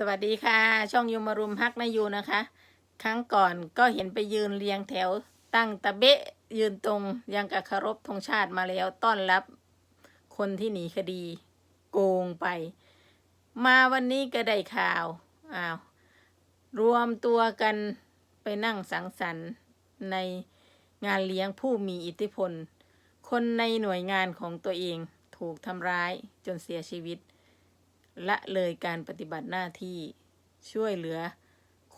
สวัสดีค่ะ ช่องยูมารุมฮักนายูนะคะ ครั้งก่อนก็เห็นไปยืนเรียงแถว ตั้งตะเบะยืนตรงยังกับคารพธงชาติมาแล้วต้อนรับ คนที่หนีคดี โกงไป มาวันนี้ก็ได้ข่าวอ้าวรวมตัวกันไปนั่งสังสรรค์ในงานเลี้ยงผู้มีอิทธิพล คนในหน่วยงานของตัวเองถูกทำร้ายจนเสียชีวิต ละเลยการปฏิบัติหน้าที่ช่วยเหลือ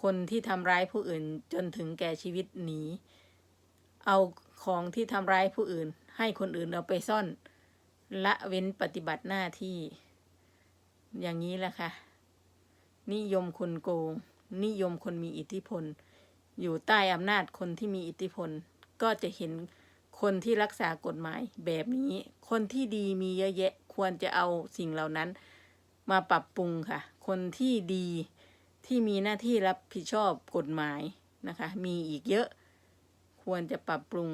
คนที่ทำร้ายผู้อื่นจนถึงแก่ชีวิตหนี เอาของที่ทำร้ายผู้อื่น ให้คนอื่นเอาไปซ่อน ละเว้นปฏิบัติหน้าที่ อย่างนี้แหละค่ะ นิยมคนโกง นิยมคนมีอิทธิพล อยู่ใต้อำนาจคนที่มีอิทธิพล ก็จะเห็นคนที่รักษากฎหมายแบบนี้ คนที่ดีมีเยอะแยะ ควรจะเอาสิ่งเหล่านั้น มาปรับปรุงค่ะ คนที่ดีที่มีหน้าที่รับผิดชอบกฎหมายนะคะ มีอีกเยอะ ควรจะปรับปรุง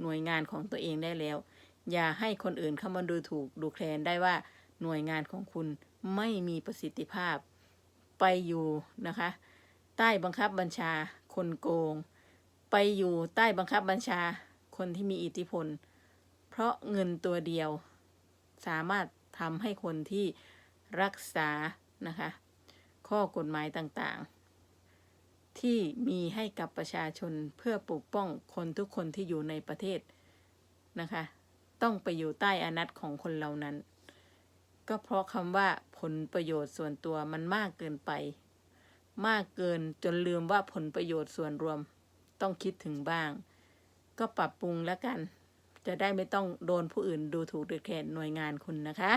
หน่วยงานของตัวเองได้แล้ว อย่าให้คนอื่นเข้ามาดูถูกดูแคลนได้ว่าหน่วยงานของคุณไม่มีประสิทธิภาพ ไปอยู่นะคะ ใต้บังคับบัญชาคนโกง ไปอยู่ใต้บังคับบัญชาคนที่มีอิทธิพล เพราะเงินตัวเดียว สามารถทำให้คนที่ รักษานะคะ ข้อกฎหมายต่างๆ ที่มีให้กับประชาชนเพื่อปกป้องคนทุกคนที่อยู่ในประเทศนะคะ ต้องไปอยู่ใต้อานัตของคนเหล่านั้น ก็เพราะคำว่าผลประโยชน์ส่วนตัวมันมากเกินไป มากเกินจนลืมว่าผลประโยชน์ส่วนรวม ต้องคิดถึงบ้าง ก็ปรับปรุงแล้วกัน จะได้ไม่ต้องโดนผู้อื่นดูถูกดูแคลนหน่วยงานคุณนะคะ